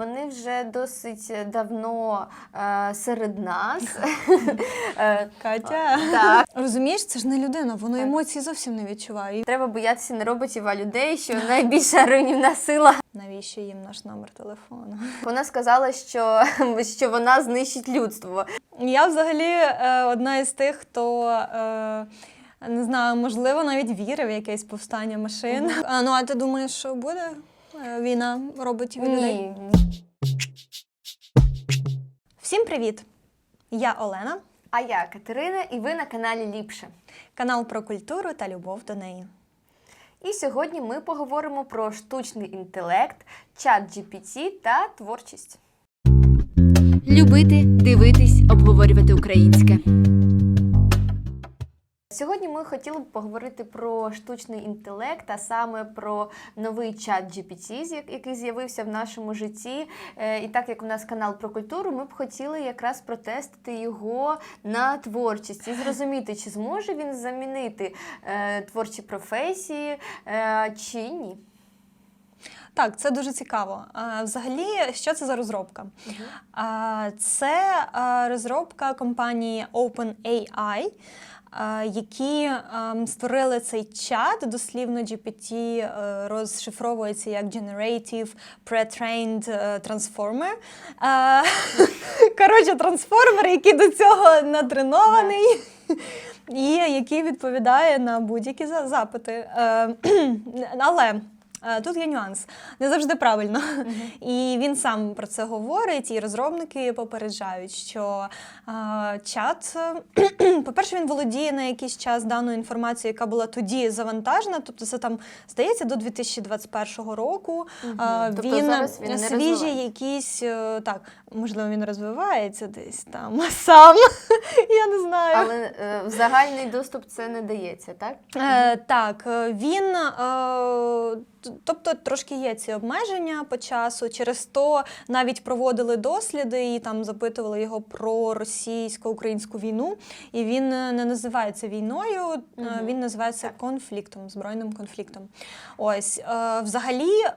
Вони вже досить давно е, серед нас. Е, Катя. Так. Розумієш, це ж не людина, воно Так. емоцій зовсім не відчуває. Треба боятися не роботів, а людей, що найбільша руйнівна сила. Навіщо їм наш номер телефону? Вона сказала, що, що вона знищить людство. Я взагалі е, одна із тих, хто. Е, не знаю, можливо, навіть вірив в якесь повстання машин. А, ну, а ти думаєш, що буде е, війна роботів і людей? Всім привіт! Я Олена, А я Катерина, і ви на каналі Ліпше. канал про культуру та любов до неї. І сьогодні ми поговоримо про штучний інтелект, чат GPT та творчість. Любити, дивитись, обговорювати українське. Ми хотіли б поговорити про штучний інтелект, а саме про новий чат GPT, який з'явився в нашому житті. Е, І так як у нас канал про культуру, ми б хотіли якраз протестити його на творчість і зрозуміти, чи зможе він замінити е, творчі професії е, чи ні. Так, це дуже цікаво. Взагалі, що це за розробка? А, це розробка компанії OpenAI. Які ем, створили цей чат, дослівно GPT е, розшифровується як Generative Pre-trained е, Transformer. Е, Коротше, трансформер, який до цього натренований, і який відповідає на будь-які за- запити. Але Тут є нюанс, не завжди правильно. І він сам про це говорить, і розробники попереджають, що е, чат, е, по-перше, він володіє на якийсь час даною інформацією, яка була тоді завантажена. Тобто це там здається до 2021 року. Е, Тобто він зараз він не свіжі розвивається. якісь, е, так, можливо, він розвивається десь там сам. Я не знаю. Але е, в загальний доступ це не дається, так? Е, так, е, він, е, тобто трошки є ці обмеження по часу. Через то навіть проводили досліди і там запитували його про російсько-українську війну. І він е, не називається війною, Мгм. він називається конфліктом, збройним конфліктом. Ось е, взагалі е,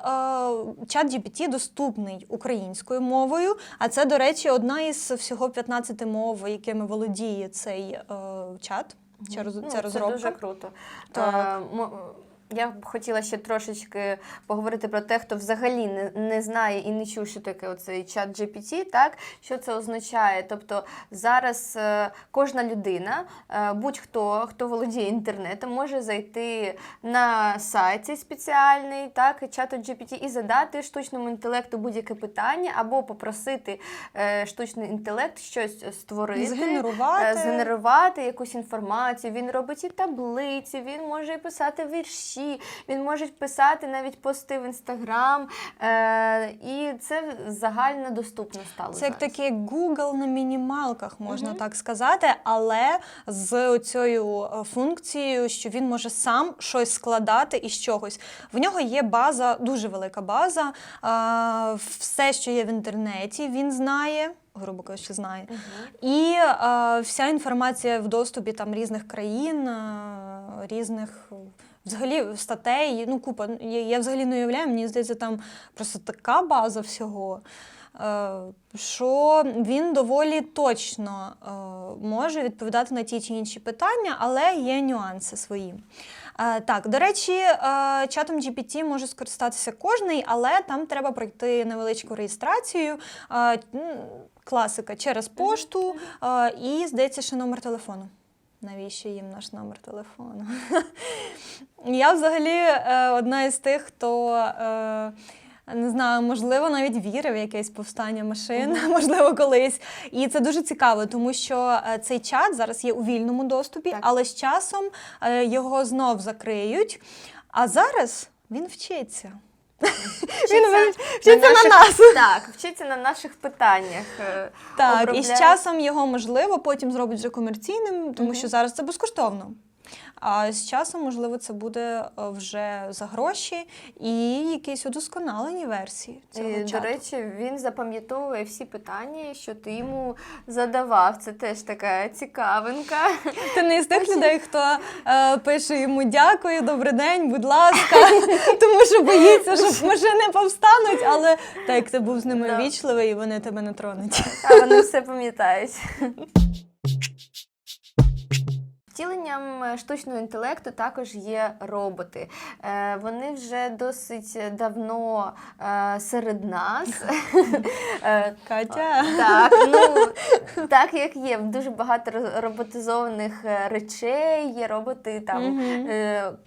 чат GPT доступний українською мовою. А це, до речі, одна із всього 15 мов, якими володіє цей е, чат. Ця, Ну, ця розробка. Це дуже круто. Так. Я б хотіла ще трошечки поговорити про те, хто взагалі не, не знає і не чув, що таке оцей чат GPT, так? Що це означає? Тобто зараз е, кожна людина, е, будь-хто, хто володіє інтернетом, може зайти на сайт спеціальний, так, чату GPT і задати штучному інтелекту будь-яке питання, або попросити е, штучний інтелект щось створити. Згенерувати. Е, згенерувати якусь інформацію. Він робить і таблиці, він може і писати вірші, він може писати навіть пости в інстаграм. Е, і це загально доступно стало. Це як такий Google на мінімалках, можна Мгм. так сказати, але з цією функцією, що він може сам щось складати із чогось. В нього є база, дуже велика база. а, Все, що є в інтернеті, він знає. Грубо кажучи, знає. Мгм. І е, вся інформація в доступі там різних країн, е, різних е, взагалі статей. Ну, купа. Я, я взагалі не уявляю, мені здається, там просто така база всього. е, Що він доволі точно е, може відповідати на ті чи інші питання, але є нюанси свої. Е, Так, до речі, чатом GPT може скористатися кожний, але там треба пройти невеличку реєстрацію. Класика через пошту і, здається, ще номер телефону. Навіщо їм наш номер телефону? Я взагалі е, одна із тих, хто. е, Не знаю, можливо, навіть вірив в якесь повстання машин, можливо, колись. І це дуже цікаво, тому що е, цей чат зараз є у вільному доступі, Так. але з часом його знов закриють. А зараз він вчиться. Він вчиться на наших- нас. Так, вчиться на наших питаннях. Так, обробляє. і з часом його можливо потім зроблять вже комерційним, тому угу. що зараз це безкоштовно. А з часом, можливо, це буде е, вже за гроші і якісь удосконалені версії цього І, чату. до речі, він запам'ятовує всі питання, що ти йому задавав. Це теж така цікавинка. Ти не з тих людей, хто е, пише йому дякую, добрий день, будь ласка, тому що боїться, що машини повстануть, але так ти був з ними вічливий, вони тебе не тронуть. А вони все пам'ятають. Втіленням е, штучного інтелекту також є роботи. Е, Вони вже досить давно е, серед нас. Катя. Так, ну так як є дуже багато роботизованих речей, є роботи там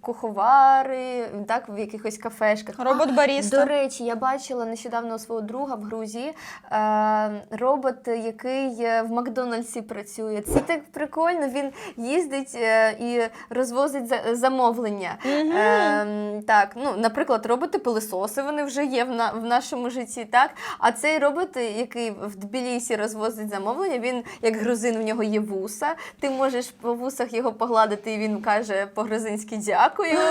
куховари, так в якихось кафешках. Робот баріста. До речі, я бачила нещодавно у свого друга в Грузії робот, який в Макдональдсі працює. Це так прикольно. Він їздить е, і розвозить за- замовлення. Е, так, ну, наприклад, роботи-пилисоси вони вже є в, на, в нашому житті. Так? А цей робот, який в Тбілісі розвозить замовлення, він як грузин, в нього є вуса. Ти можеш по вусах його погладити, і він каже по-грузинськи дякую.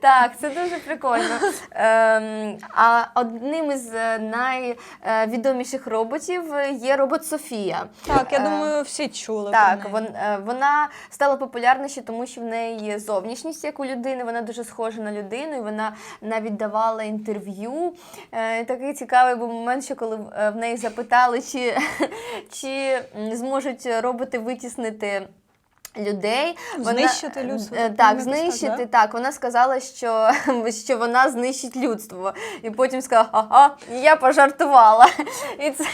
Так, це дуже прикольно. Ем, а одним із е, найвідоміших роботів є робот Софія. Так, я Е, думаю, всі чули. Так, е, вона стала популярнішою, тому що в неї є зовнішність як у людини, вона дуже схожа на людину, і вона навіть давала інтерв'ю. Е, Такий цікавий був момент, що коли е, в неї запитали, чи, чи зможуть роботи витіснити. Людей Знищити людство, Е, так, якось так, да? так. Вона сказала, що, що вона знищить людство. І потім сказала, ага, я пожартувала. І це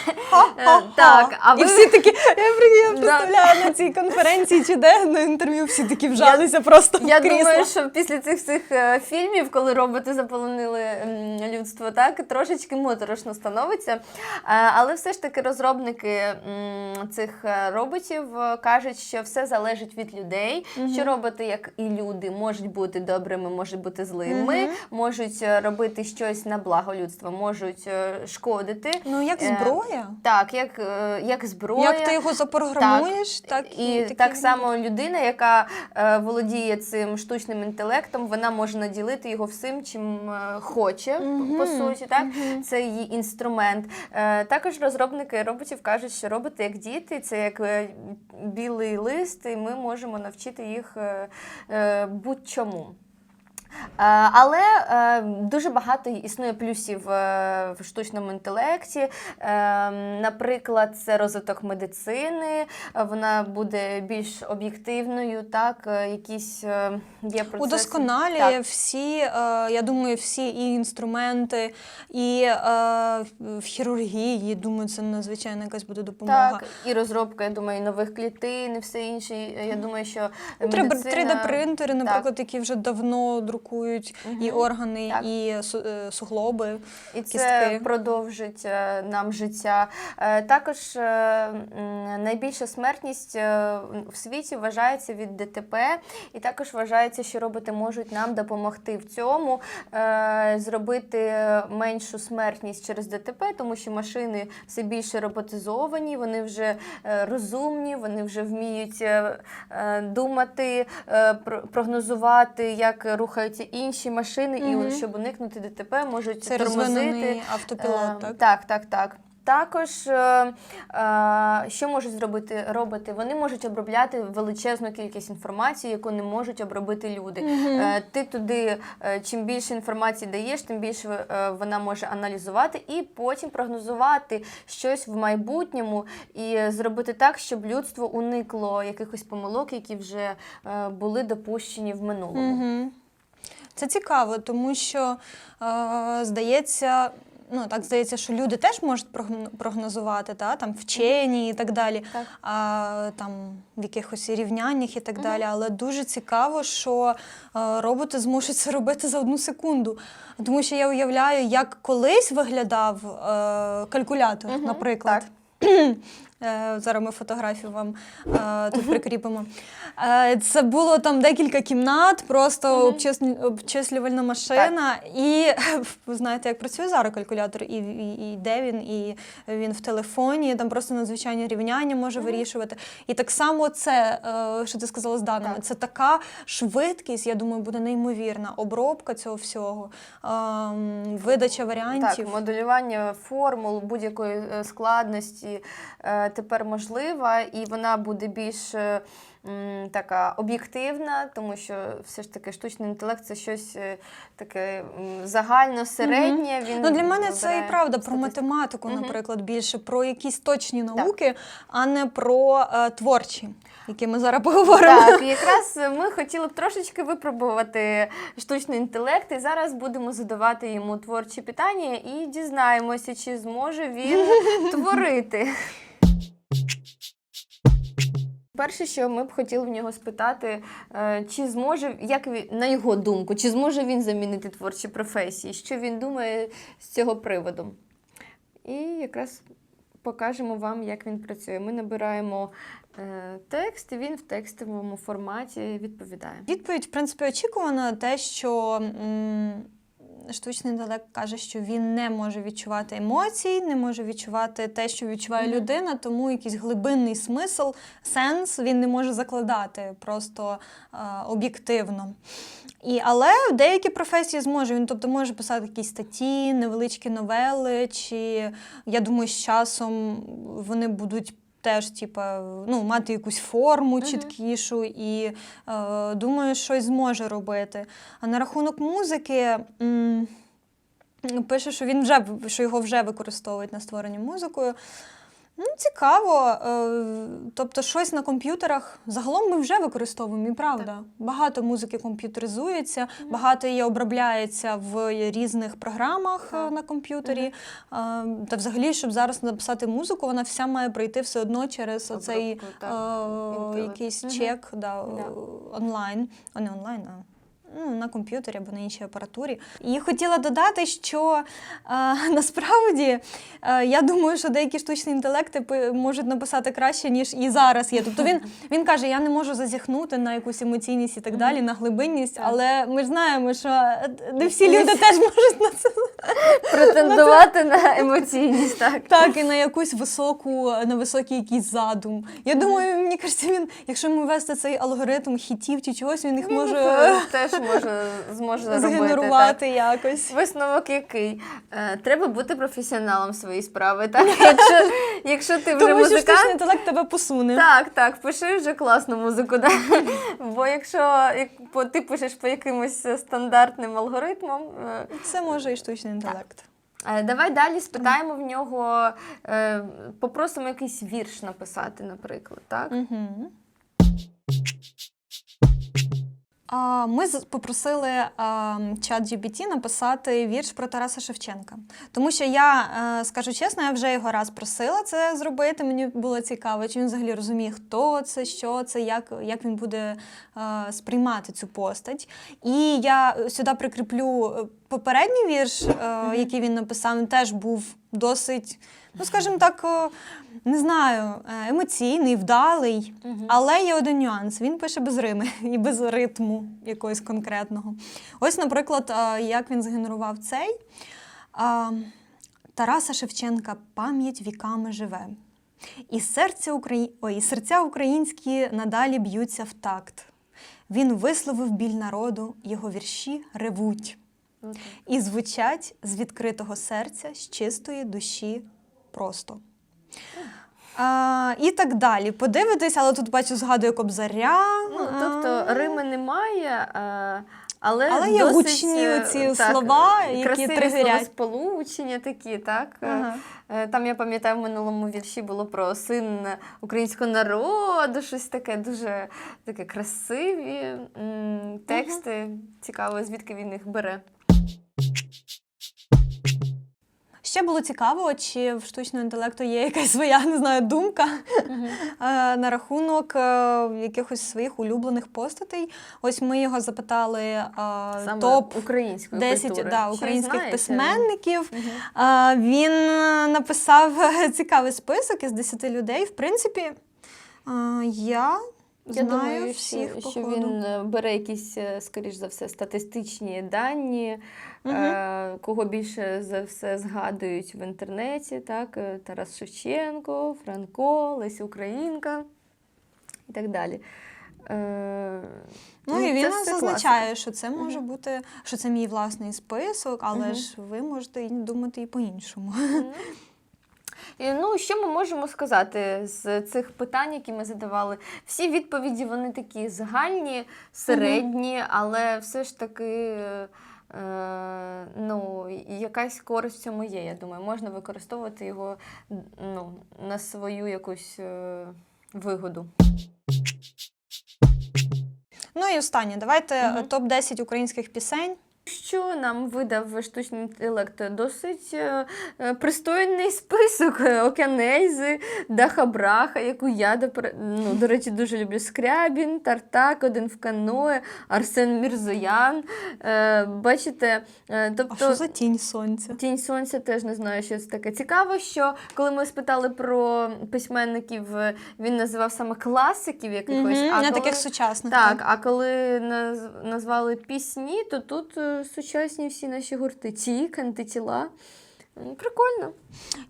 е, так, а І ви всі такі, я, представляю на цій конференції чи де на інтерв'ю, всі такі вжалися просто в Я крісло. думаю, що після цих всіх е, фільмів, коли роботи заполонили людство, так трошечки моторошно становиться. Е, Але все ж таки розробники цих е, роботів е, кажуть, що все залежить від людей. Що роботи, як і люди, можуть бути добрими, можуть бути злими, можуть е, робити щось на благо людства, можуть е, шкодити. Ну, як Е, зброя. Так, як, е, як зброя. Як ти його запрограмуєш, так, І такий так само людина, яка е, володіє цим штучним інтелектом, вона може наділити його всім, чим е, хоче, Мгм, по суті. Так? мгм. Це її інструмент. Е, також розробники роботів кажуть, що роботи як діти, це як білий лист, і ми можемо навчити їх е, е, будь-чому. Е, Але е, дуже багато існує плюсів е, в штучному інтелекті. Наприклад, це розвиток медицини, вона буде більш об'єктивною, так, якісь є процеси. Удосконалює всі, я думаю, всі і інструменти, і в хірургії, думаю, це надзвичайно якась буде допомога. Так, і розробка, я думаю, і нових клітин, і все інше. Я думаю, що Ну, Треба медицина... 3D-принтери, наприклад, які вже давно друкують і органи, Так. і е, суглоби. І це кістки. продовжить е, нам життя. Е, Також найбільша смертність в світі вважається від ДТП, і також вважається, що роботи можуть нам допомогти в цьому зробити меншу смертність через ДТП, тому що машини все більше роботизовані, вони вже розумні, вони вже вміють думати, прогнозувати, як рухаються інші машини, і Мгм. от, щоб уникнути ДТП, можуть Це тормозити. розвинений автопілот, Е, так? Так, так, так. Також, е, е, що можуть зробити роботи? Вони можуть обробляти величезну кількість інформації, яку не можуть обробити люди. Е, Ти туди, е, чим більше інформації даєш, тим більше е, вона може аналізувати і потім прогнозувати щось в майбутньому і зробити так, щоб людство уникло якихось помилок, які вже е, були допущені в минулому. Угу. Це цікаво, тому що е, здається. Ну, так здається, що люди теж можуть прогнозувати, та? там вчені і так далі, Так. а, там в якихось рівняннях і так далі. Але дуже цікаво, що е, роботи зможуть це робити за одну секунду. Тому що я уявляю, як колись виглядав е, калькулятор, Мгм, наприклад. Е, Зараз ми фотографію вам е, тут прикріпимо. Е, Це було там декілька кімнат, просто обчислювальна машина. І ви знаєте, як працює зараз калькулятор, і, і, і де він, і він в телефоні, там просто надзвичайні рівняння може вирішувати. І так само це, е, що ти сказала з даними, це така швидкість, я думаю, буде неймовірна. Обробка цього всього, ем, видача варіантів. Так, моделювання формул будь-якої е, складності е, тепер можлива, і вона буде більш е, така об'єктивна, тому що все ж таки штучний інтелект це щось е, таке загально середнє. Він Ну, для мене це і правда про математику, Мгм. наприклад, більше про якісь точні науки, а не про е, творчі, які ми зараз поговоримо. Так, якраз ми хотіли б трошечки випробувати штучний інтелект, і зараз будемо задавати йому творчі питання і дізнаємося, чи зможе він творити. Перше, що ми б хотіли в нього спитати, е, чи зможе, як він, на його думку, чи зможе він замінити творчі професії, що він думає з цього приводу. І якраз покажемо вам, як він працює. Ми набираємо е, текст, і він в текстовому форматі відповідає. Відповідь, в принципі, очікувана те, що м, штучний інтелект каже, що він не може відчувати емоцій, не може відчувати те, що відчуває Мгм. людина, тому якийсь глибинний смисл, сенс він не може закладати просто е, об'єктивно. І, але в деякі професії зможе. Він тобто може писати якісь статті, невеличкі новели, чи я думаю, з часом вони будуть. Теж, типа, ну, мати якусь форму чіткішу і е, думаю, щось зможе робити. А на рахунок музики м, пише, що він вже що його вже використовують на створенні музикою. Ну, цікаво. Е, тобто, щось на комп'ютерах загалом ми вже використовуємо, і правда. Багато музики комп'ютеризується, багато її обробляється в різних програмах е, Так. на комп'ютері. Е, Та взагалі, щоб зараз написати музику, вона вся має пройти все одно через оцей Обробку, так, е, якийсь Мгм. чек да, Да. онлайн, а не онлайн, а ну, на комп'ютері або на іншій апаратурі. І хотіла додати, що е, насправді е, я думаю, що деякі штучні інтелекти можуть написати краще, ніж і зараз є. Тобто він, він каже, я не можу зазіхнути на якусь емоційність і так далі, на глибинність, але ми ж знаємо, що е, не всі люди теж можуть на це Претендувати на емоційність, так. так, і на якусь високу, на високий якийсь задум. Я думаю, мені кажеться, він, якщо йому ввести цей алгоритм хітів чи чогось, він їх може теж може, зможе робити. Так. якось. Висновок який? Е, треба бути професіоналом своєї справи. Так? Якщо, якщо ти вже Тому що штучний музикант, інтелект тебе посуне. так, так, пиши вже класну музику. Да? Бо якщо як, по, ти пишеш по якимось стандартним алгоритмам, е, Це може і штучний інтелект. Е, Давай далі спитаємо в нього, попросимо якийсь вірш написати, наприклад, так? Угу. Ми попросили чат GPT написати вірш про Тараса Шевченка. Тому що я е, скажу чесно, я вже його раз просила це зробити. Мені було цікаво, чи він взагалі розуміє, хто це, що це, як, як він буде е, сприймати цю постать. І я сюди прикріплю е, попередній вірш, е, який він написав. Він теж був досить, ну скажімо так, е, не знаю, е, емоційний, вдалий. Але є один нюанс: він пише без рими і без ритму якогось конкретного. Ось, наприклад, е, як він згенерував цей. Тараса Шевченка пам'ять віками живе. І серця, Украї... Ой, і серця українські надалі б'ються в такт. Він висловив біль народу, його вірші ревуть. Так. І звучать з відкритого серця, з чистої душі просто. А, і так далі. Подивитись, але тут бачу, згадую Кобзаря. Ну, тобто Рими немає, е, але, Але є досить, гучні е, так, слова, які тригерять. словосполучення такі, так? Е, Ага. Там я пам'ятаю, в минулому вірші було про син українського народу, щось таке дуже таке красиві м, тексти. Цікаво, звідки він їх бере. Ще було цікаво, чи в штучного інтелекту є якась своя не знаю, думка е, на рахунок е, якихось своїх улюблених постатей. Ось ми його запитали е, Саме топ української 10 культури. да, українських знаєте? письменників. А, він написав цікавий список із 10 людей. В принципі, я, Я знаю думаю, всіх що, що він е, бере якісь, е, скоріш за все, статистичні дані, е, кого більше за все згадують в інтернеті, так? Тарас Шевченко, Франко, Леся Українка і так далі. Е, Ну і він це нам все що це може бути, що це мій власний список, але Мгм. ж ви можете думати і по-іншому. класика. Ну, що ми можемо сказати з цих питань, які ми задавали? Всі відповіді вони такі загальні, середні, але все ж таки. е, ну, якась користь в цьому є, я думаю. Можна використовувати його ну, на свою якусь е, вигоду. Ну і останнє, давайте Мгм. топ 10 українських пісень. Що нам видав штучний інтелект? Досить е, е, пристойний список е, Океанельзи, Даха Браха, яку я, до, ну, до речі, дуже люблю. Скрябін, Тартак, Один в каное, Арсен Мірзоян. Бачите, тобто. А що за тінь сонця? Тінь сонця теж не знаю, що це таке. Цікаво, що коли ми спитали про письменників, він називав саме класиків якихось. Мгм, а Не коли... таких сучасних. Так, а коли назвали пісні, то тут сучасні всі наші гурти. Тік, антитіла. Прикольно.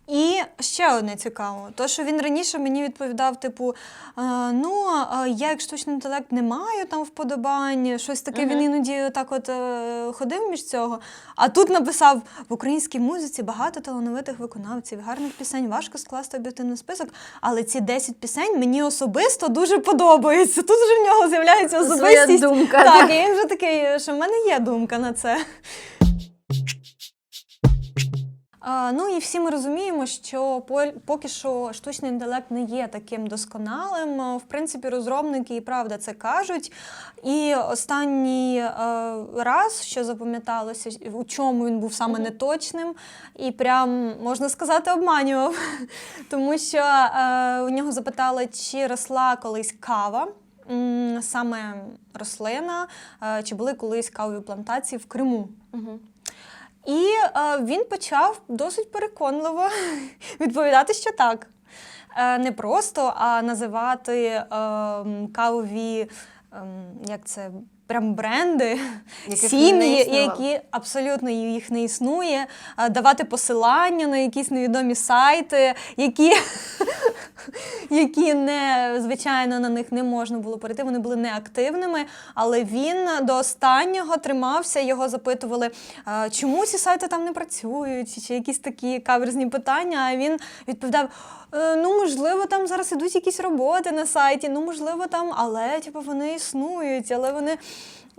І ще одне цікаво, то що він раніше мені відповідав, типу, «Е, ну е, я як штучний інтелект не маю там вподобань, щось таке. Він іноді так от е, ходив між цього. А тут написав в українській музиці багато талановитих виконавців, гарних пісень, важко скласти об'єктивний список. Але ці 10 пісень мені особисто дуже подобаються. Тут вже в нього з'являється Своя думка. Так, і він вже такий, що в мене є думка на це. Ну і всі ми розуміємо, що поки що штучний інтелект не є таким досконалим. В принципі, розробники і правда це кажуть. І останній е, раз, що запам'яталося, у чому він був саме неточним, і прям можна сказати, обманював. Тому що е, у нього запитали, чи росла колись кава. Саме рослина, е, чи були колись кавові плантації в Криму. Угу. І е, він почав досить переконливо відповідати, що так. Е, не просто, а називати е, кавові, е, як це, прям бренди, Яких сім'ї, не які абсолютно їх не існує, давати посилання на якісь невідомі сайти, які, які не, звичайно, на них не можна було перейти, вони були неактивними, але він до останнього тримався, його запитували, чому ці сайти там не працюють, чи, чи якісь такі каверзні питання. А він відповідав: «Е, ну, можливо, там зараз ідуть якісь роботи на сайті, ну, можливо, там, але типу, вони існують, але вони.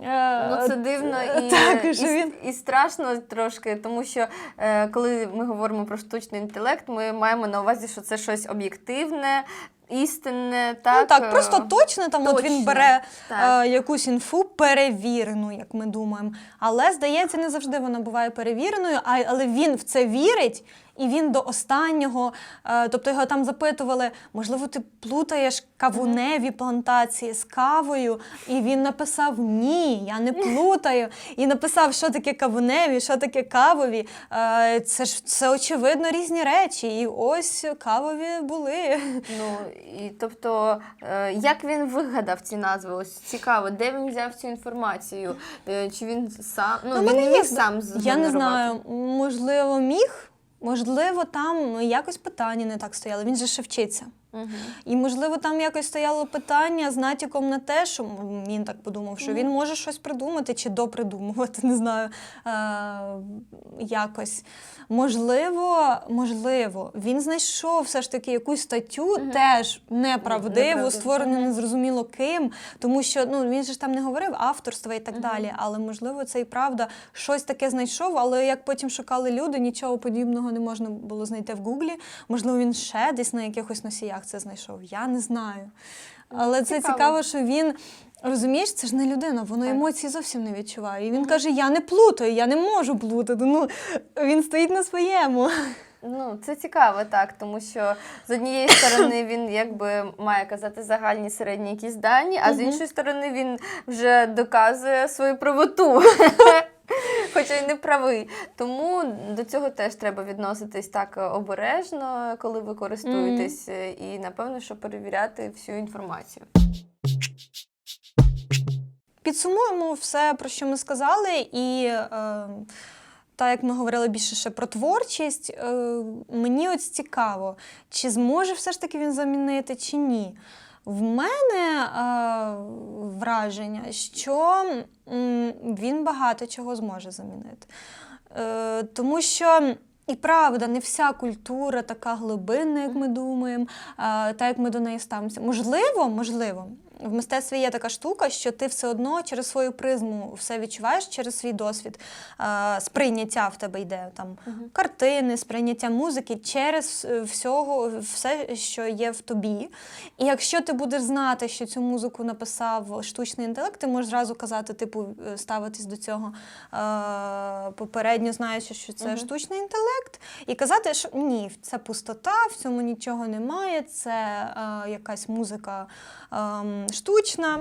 Е, Ну, це дивно і, так, і, що він і страшно трошки, тому що е, коли ми говоримо про штучний інтелект, ми маємо на увазі, що це щось об'єктивне, істинне. Так, ну так, е, просто точно там от він бере е, якусь інфу перевірену, як ми думаємо. Але здається, не завжди вона буває перевіреною, а, але він в це вірить. І він до останнього, е, тобто його там запитували, можливо, ти плутаєш кавуневі плантації з кавою. І він написав Ні, я не плутаю. І написав, що таке кавуневі, що таке кавові. Е, Це ж це очевидно різні речі. І ось кавові були. Ну, і, тобто, е, як він вигадав ці назви? Ось цікаво, де він взяв цю інформацію? Чи він сам ну, Ну, він не міг сам Я не знаю, можливо, міг. Можливо, там якось питання не так стояло. Він же ще вчиться. Мгм. І, можливо, там якось стояло питання з натяком на те, що він так подумав, що він може щось придумати чи допридумувати, не знаю. Е- якось. Можливо, можливо, він знайшов все ж таки якусь статтю, теж неправдиву, Неправдиву. створену незрозуміло ким, тому що ну, він же ж там не говорив авторства і так далі. Але можливо, це і правда щось таке знайшов, але як потім шукали люди, нічого подібного не можна було знайти в Гуглі. Можливо, він ще десь на якихось носіях це знайшов. Я не знаю. Але це Цікаво. цікаво, що він Розумієш, це ж не людина, воно Так. емоції зовсім не відчуває. І він каже: Я не плутаю, я не можу плутати. Ну він стоїть на своєму. Ну, це цікаво, так, тому що з однієї сторони він якби має казати загальні середні якісь дані, а з іншої сторони він вже доказує свою правоту. Хоча й не правий. Тому до цього теж треба відноситись так обережно, коли ви користуєтесь, і напевно, що перевіряти всю інформацію. Підсумуємо все, про що ми сказали, і е, так як ми говорили більше ще про творчість, е, мені ось цікаво, чи зможе все ж таки він замінити, чи ні. В мене е, враження, що він багато чого зможе замінити. Е, тому що. І правда, не вся культура така глибинна, як ми думаємо, а, так як ми до неї ставимося. Можливо, можливо, в мистецтві є така штука, що ти все одно через свою призму все відчуваєш через свій досвід. Сприйняття в тебе йде там картини, сприйняття музики через е, всього, все, що є в тобі. І якщо ти будеш знати, що цю музику написав штучний інтелект, ти можеш зразу казати, типу, е, ставитись до цього е, попередньо знаючи, що це Мгм. штучний інтелект, і казати, що ні, це пустота, в цьому нічого немає, це е, якась музика штучна.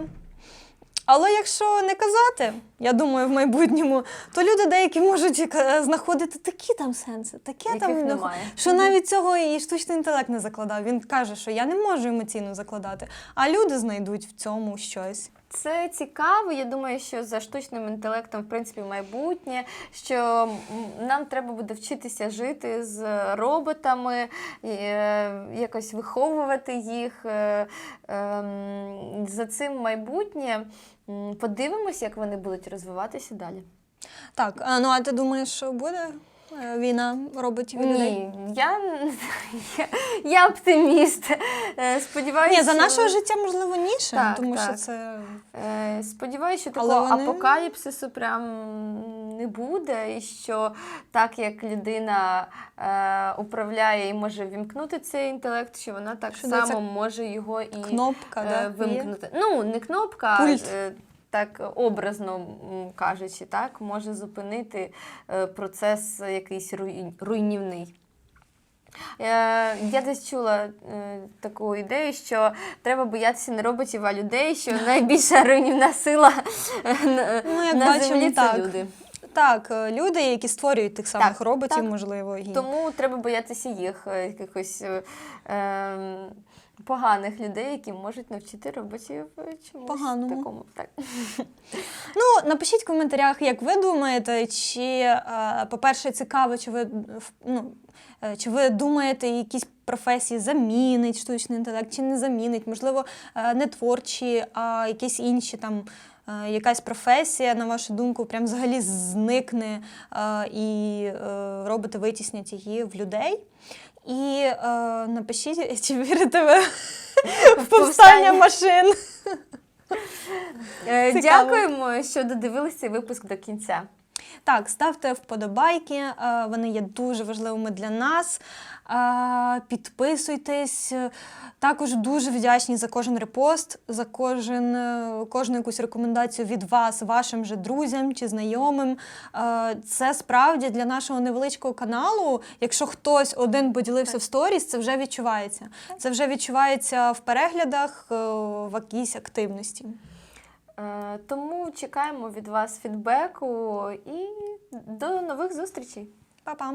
Але якщо не казати, я думаю, в майбутньому, то люди деякі можуть е, знаходити такі там сенси, таке Яких там немає. що навіть цього і штучний інтелект не закладав. Він каже, що я не можу емоційно закладати, а люди знайдуть в цьому щось. Це цікаво. Я думаю, що за штучним інтелектом, в принципі, майбутнє, що нам треба буде вчитися жити з роботами, е, якось виховувати їх. е, ем, За цим майбутнє. Подивимось, як вони будуть розвиватися далі. Так, ну а ти думаєш, що буде війна роботів і людей? Ні, я, я, я оптиміст. Е, Сподіваюся, Ні, за нашого життя можливо ніше, Так, тому що це Е, Сподіваюся, що такого вони- апокаліпсису прям не буде, і що так як людина е, управляє і може вімкнути цей інтелект, що вона так Що само може його і кнопка, е, да, вимкнути. Ну, не кнопка, Пульт. а е, так образно кажучи, так, може зупинити е, процес якийсь руйнівний. Е, Я десь чула е, таку ідею, що треба боятися не роботів, а людей, що найбільша руйнівна сила Ну, як на бачимо, землі так. це люди. Так, люди, які створюють тих самих Так, роботів, так. можливо, і Тому треба боятися їх, якихось е, ем, поганих людей, які можуть навчити роботів е, чомусь Поганому. такому. Так. Ну, напишіть в коментарях, як ви думаєте, чи, е, по-перше, цікаво, чи ви, ну, е, чи ви думаєте, якісь професії замінить штучний інтелект, чи не замінить, можливо, е, не творчі, а якісь інші там. е, Якась професія, на вашу думку, прям взагалі зникне е, і е, роботи витіснять її в людей. І е, напишіть, чи вірите ви в повстання машин. Е, Цікаво. Дякуємо, що додивилися випуск до кінця. Так, ставте вподобайки, е, вони є дуже важливими для нас. Е, Підписуйтесь. Також дуже вдячні за кожен репост, за кожен, е, кожну якусь рекомендацію від вас, вашим же друзям чи знайомим. Це справді для нашого невеличкого каналу. Якщо хтось один поділився в сторіс, це вже відчувається. Це вже відчувається в переглядах, в якійсь активності. Е, Тому чекаємо від вас фідбеку і до нових зустрічей. Па-па!